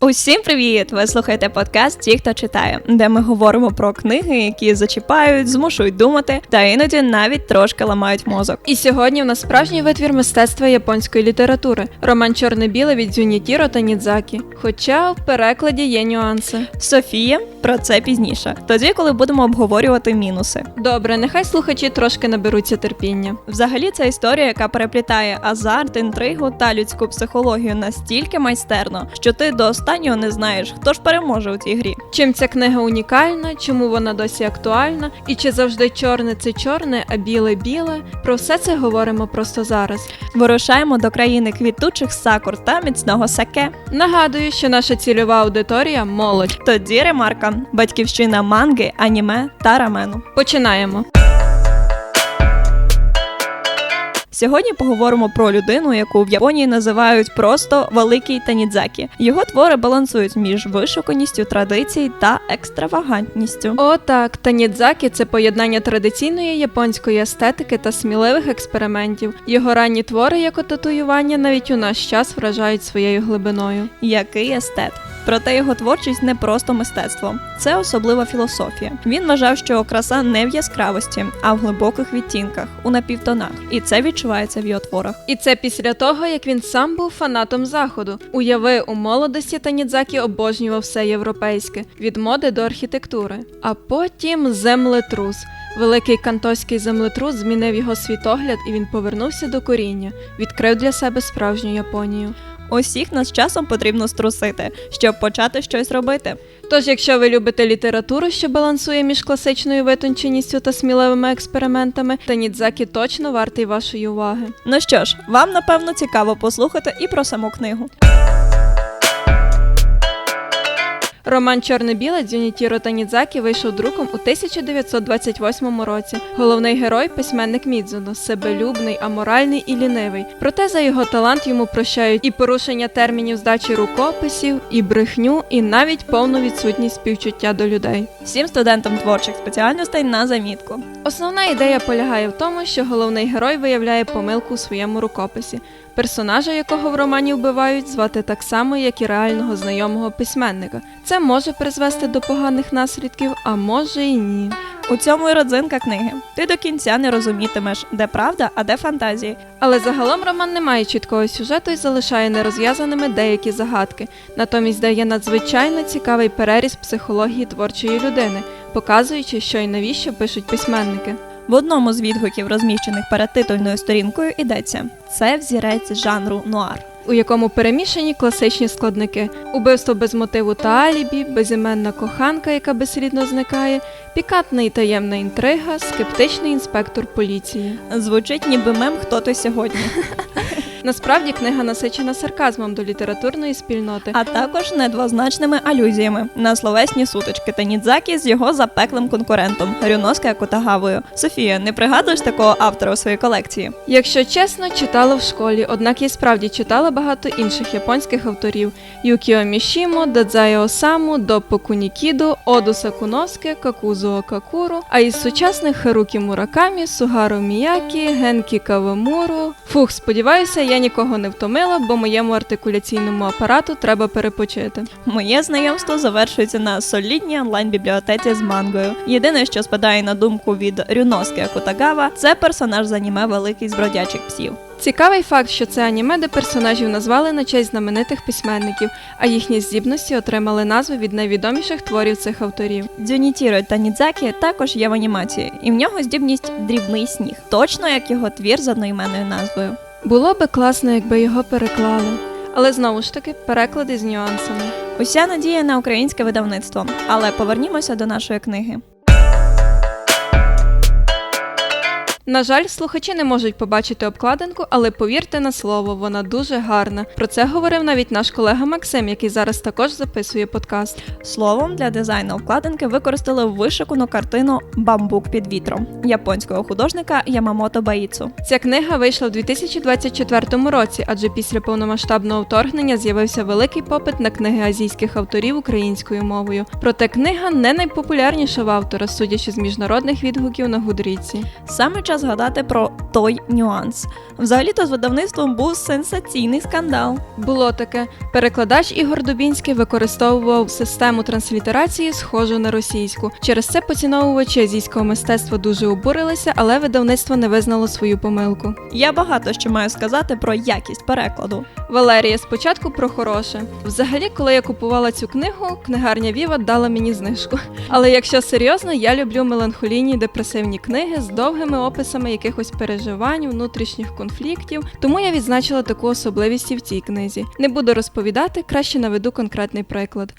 Усім привіт! Ви слухаєте подкаст Ті, хто читає, де ми говоримо про книги, які зачіпають, змушують думати, та іноді навіть трошки ламають мозок. І сьогодні в нас справжній витвір мистецтва японської літератури роман Чорне-біле від Дзюнітіро та Нідзакі. Хоча в перекладі є нюанси. Софія про це пізніше, тоді, коли будемо обговорювати мінуси. Добре, нехай слухачі трошки наберуться терпіння. Взагалі, це історія, яка переплітає азарт, інтригу та людську психологію настільки майстерно, що ти до останнього не знаєш, хто ж переможе у цій грі. Чим ця книга унікальна, чому вона досі актуальна, і чи завжди чорне це чорне, а біле біле. Про все це говоримо просто зараз. Вирушаємо до країни квітучих сакур та міцного саке. Нагадую, що наша цільова аудиторія молодь. Тоді ремарка: батьківщина манги, аніме та рамену. Починаємо. Сьогодні поговоримо про людину, яку в Японії називають просто великий Танідзакі. Його твори балансують між вишуканістю традицій та екстравагантністю. О, так, Танідзакі це поєднання традиційної японської естетики та сміливих експериментів. Його ранні твори, як от татуювання, навіть у наш час вражають своєю глибиною. Який естет. Проте його творчість не просто мистецтво, це особлива філософія. Він вважав, що краса не в яскравості, а в глибоких відтінках, у напівтонах, і це відчувається в його творах. І це після того, як він сам був фанатом заходу. Уяви, у молодості Танідзакі обожнював все європейське від моди до архітектури. А потім землетрус. Великий кантойський землетрус змінив його світогляд, і він повернувся до коріння, відкрив для себе справжню Японію. Усіх нас часом потрібно струсити, щоб почати щось робити. Тож, якщо ви любите літературу, що балансує між класичною витонченістю та сміливими експериментами, то Нідзакі точно вартий вашої уваги. Ну що ж, вам напевно цікаво послухати і про саму книгу. Роман Чорне-біле Дзюнітіро Танідзакі вийшов друком у 1928 році. Головний герой письменник Мідзуно, себелюбний, аморальний і лінивий. Проте за його талант йому прощають і порушення термінів здачі рукописів, і брехню, і навіть повну відсутність співчуття до людей. Всім студентам творчих спеціальностей на замітку. Основна ідея полягає в тому, що головний герой виявляє помилку у своєму рукописі. Персонажа, якого в романі вбивають, звати так само, як і реального знайомого письменника. Це може призвести до поганих наслідків, а може і ні. У цьому і родзинка книги. Ти до кінця не розумітимеш, де правда, а де фантазії. Але загалом роман не має чіткого сюжету і залишає нерозв'язаними деякі загадки. Натомість дає надзвичайно цікавий переріз психології творчої людини, показуючи, що і навіщо пишуть письменники. В одному з відгуків, розміщених перед титульною сторінкою, йдеться: це взірець жанру нуар. у якому перемішані класичні складники: убивство без мотиву та алібі, безіменна коханка, яка безслідно зникає, пікантна і таємна інтрига, скептичний інспектор поліції. Звучить ніби мем хто то сьогодні, Насправді книга насичена сарказмом до літературної спільноти. а також недвозначними алюзіями на словесні сутички Танідзакі з його запеклим конкурентом Рюноске Кутагавою. Софія, не пригадуєш такого автора у своїй колекції? Якщо чесно, читала в школі, однак я справді читала багато інших японських авторів: Юкіо Мішімо, Дадзайо Осаму, Доппо Кунікіду, Оду Сакуноске, Какузуо Какуру, а із сучасних Харукі Муракамі, Сугару Міякі, Генкі Кавамуру. Фух, сподіваюся, я нікого не втомила, бо моєму артикуляційному апарату треба перепочити. Моє знайомство завершується на солідній онлайн-бібліотеці з мангою. Єдине, що спадає на думку від Рюноске Кутагава, це персонаж з аніме великий з бродячих псів. Цікавий факт, що це аніме, де персонажів назвали на честь знаменитих письменників, а їхні здібності отримали назви від найвідоміших творів цих авторів. Дзюнітіро Танідзакі також є в анімації, і в нього здібність дрібний сніг, точно як його твір з одноіменною назвою. Було би класно, якби його переклали. Але знову ж таки, переклади з нюансами. Уся надія на українське видавництво. Але повернімося до нашої книги. На жаль, слухачі не можуть побачити обкладинку, але повірте на слово, вона дуже гарна. Про це говорив навіть наш колега Максим, який зараз також записує подкаст. Словом для дизайну обкладинки використали вишикану картину Бамбук під вітром японського художника Ямамото Баїцу. Ця книга вийшла в 2024 році, адже після повномасштабного вторгнення з'явився великий попит на книги азійських авторів українською мовою. Проте книга не найпопулярніша в автора, судячи з міжнародних відгуків на Гудріці. Саме час час згадати про той нюанс. Взагалі-то з видавництвом був сенсаційний скандал. Було таке. Перекладач Ігор Дубінський використовував систему транслітерації, схожу на російську. Через це поціновувачі азійського мистецтва дуже обурилися, але видавництво не визнало свою помилку. Я багато що маю сказати про якість перекладу. Валерія, спочатку про хороше. Взагалі, коли я купувала цю книгу, книгарня Віва дала мені знижку. Але якщо серйозно, я люблю меланхолійні депресивні книги з довгими описами якихось переживань, внутрішніх конфліктів. Тому я відзначила таку особливість і в цій книзі. Не буду розповідати, краще наведу конкретний приклад.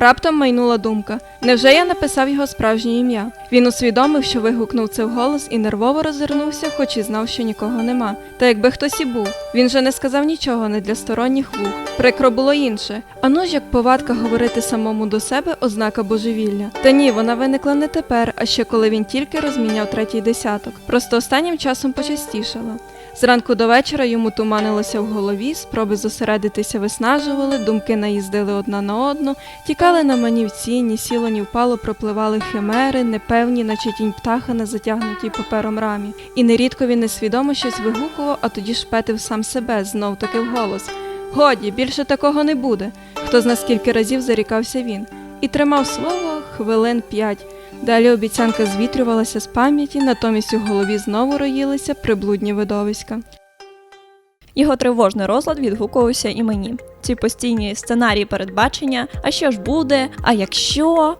Раптом майнула думка: невже я написав його справжнє ім'я? Він усвідомив, що вигукнув це вголос і нервово розвернувся, хоч і знав, що нікого нема. Та якби хтось і був, він же не сказав нічого не для сторонніх вух. Прикро було інше. А ну ж як повадка говорити самому до себе ознака божевілля. Та ні, вона виникла не тепер, а ще коли він тільки розміняв третій десяток. Просто останнім часом почастішала. Зранку до вечора йому туманилося в голові, спроби зосередитися виснажували, думки наїздили одна на одну, тікали на манівці, ні сіло, ні впало, пропливали химери, непевні, наче тінь птаха на затягнутій папером рамі. І нерідко він несвідомо щось вигукував, а тоді шпетив сам себе, знов таки вголос. Годі, більше такого не буде. Хто зна скільки разів зарікався він. І тримав слово хвилин п'ять. Далі обіцянка звітрювалася з пам'яті, натомість у голові знову роїлися приблудні видовиська. Його тривожний розлад відгукувався і мені. Ці постійні сценарії передбачення, а що ж буде, а якщо.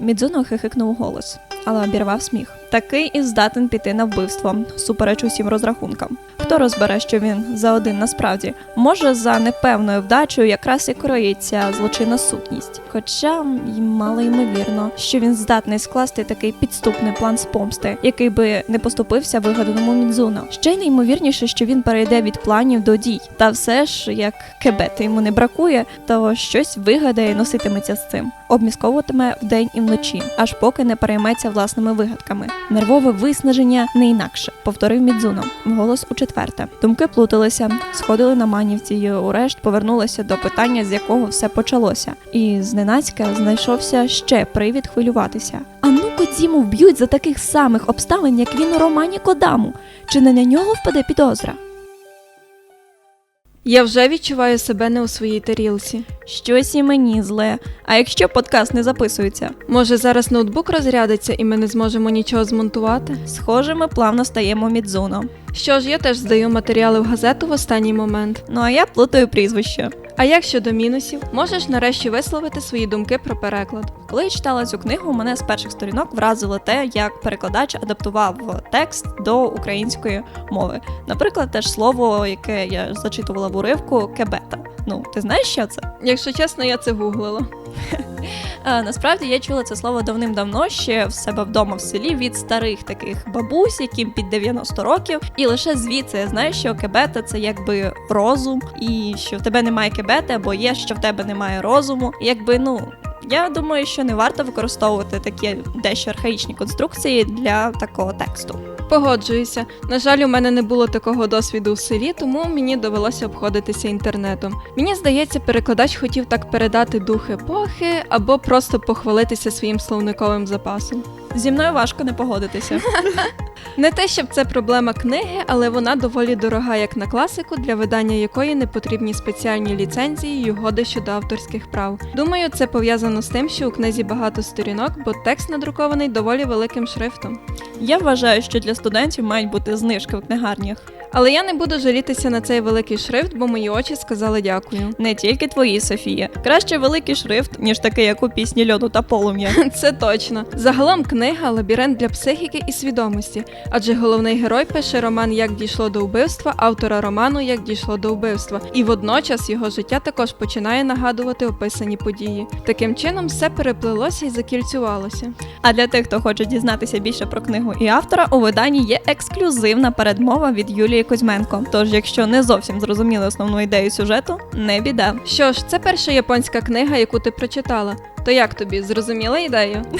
Мідзуно хихикнув голос, але обірвав сміх. Такий і здатен піти на вбивство, супереч усім розрахункам. Хто розбере, що він за один насправді, може за непевною вдачею якраз і кроїться злочинна сутність. Хоча й мало ймовірно, що він здатний скласти такий підступний план з помсти, який би не поступився вигаданому Мідзуно. Ще й неймовірніше, що він перейде від планів до дій. Та все ж, як кебети йому не бракує, то щось вигадає і носитиметься з цим, обмісковуватиме вдень і вночі, аж поки не перейметься власними вигадками. Нервове виснаження не інакше, повторив Мідзуно, вголос у четверте. Думки плуталися, сходили на манівці і урешт повернулися до питання, з якого все почалося. І зненацька знайшовся ще привід хвилюватися. А ну Кодзіму вб'ють за таких самих обставин, як він у романі Кодаму. Чи не на нього впаде підозра? Я вже відчуваю себе не у своїй тарілці. Щось і мені зле. А якщо подкаст не записується? Може, зараз ноутбук розрядиться і ми не зможемо нічого змонтувати? Схоже, ми плавно стаємо Мідзуно. Що ж, я теж здаю матеріали в газету в останній момент. Ну а я плутаю прізвище. А як щодо мінусів, можеш нарешті висловити свої думки про переклад. Коли я читала цю книгу, мене з перших сторінок вразило те, як перекладач адаптував текст до української мови. Наприклад, те ж слово, яке я зачитувала в уривку кебета. Ну, ти знаєш, що це? Якщо чесно, я це гуглила. А, насправді я чула це слово давним-давно ще в себе вдома в селі від старих таких бабусь, яким під 90 років. І лише звідси я знаю, що кебета це якби розум, і що в тебе немає кебети, або є, що в тебе немає розуму. Якби ну. Я думаю, що не варто використовувати такі дещо архаїчні конструкції для такого тексту. Погоджуюся. На жаль, у мене не було такого досвіду в селі, тому мені довелося обходитися інтернетом. Мені здається, перекладач хотів так передати дух епохи або просто похвалитися своїм словниковим запасом. Зі мною важко не погодитися. Не те, щоб це проблема книги, але вона доволі дорога як на класику, для видання якої не потрібні спеціальні ліцензії й угоди щодо авторських прав. Думаю, це пов'язано з тим, що у книзі багато сторінок, бо текст надрукований доволі великим шрифтом. Я вважаю, що для студентів мають бути знижки в книгарнях. Але я не буду жалітися на цей великий шрифт, бо мої очі сказали дякую. Не тільки твої, Софія. Краще великий шрифт, ніж такий, як у пісні льоду та полум'я. Це точно. Загалом книга лабіринт для психіки і свідомості, адже головний герой пише роман Як дійшло до вбивства, автора роману Як дійшло до вбивства, і водночас його життя також починає нагадувати описані події. Таким чином, все переплилося і закільцювалося. А для тих, хто хоче дізнатися більше про книгу і автора, у виданні є ексклюзивна передмова від Юлії Кузьменко. Тож, якщо не зовсім зрозуміли основну ідею сюжету, не біда. Що ж, це перша японська книга, яку ти прочитала. То як тобі зрозуміла ідею?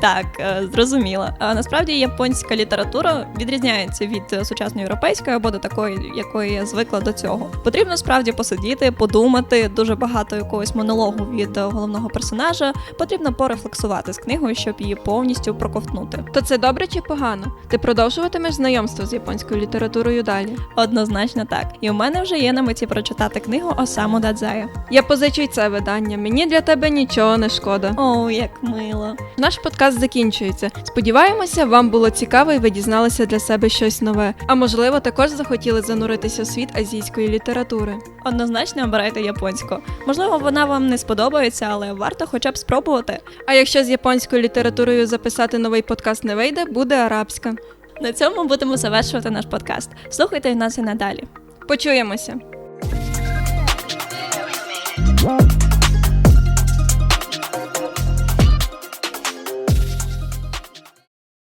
Так, е, зрозуміло. А насправді японська література відрізняється від е, сучасної європейської або до такої, якої я звикла до цього. Потрібно справді посидіти, подумати, дуже багато якогось монологу від е, головного персонажа. Потрібно порефлексувати з книгою, щоб її повністю проковтнути. То це добре чи погано? Ти продовжуватимеш знайомство з японською літературою далі? Однозначно так. І у мене вже є на меті прочитати книгу Осаму Дадзая. Я позичу це видання. Мені для тебе нічого не шкода. О, як мило. Наш подкаст закінчується. Сподіваємося, вам було цікаво і ви дізналися для себе щось нове. А можливо, також захотіли зануритися у світ азійської літератури. Однозначно обирайте японську. Можливо, вона вам не сподобається, але варто хоча б спробувати. А якщо з японською літературою записати новий подкаст не вийде, буде арабська. На цьому будемо завершувати наш подкаст. Слухайте нас і надалі. Почуємося!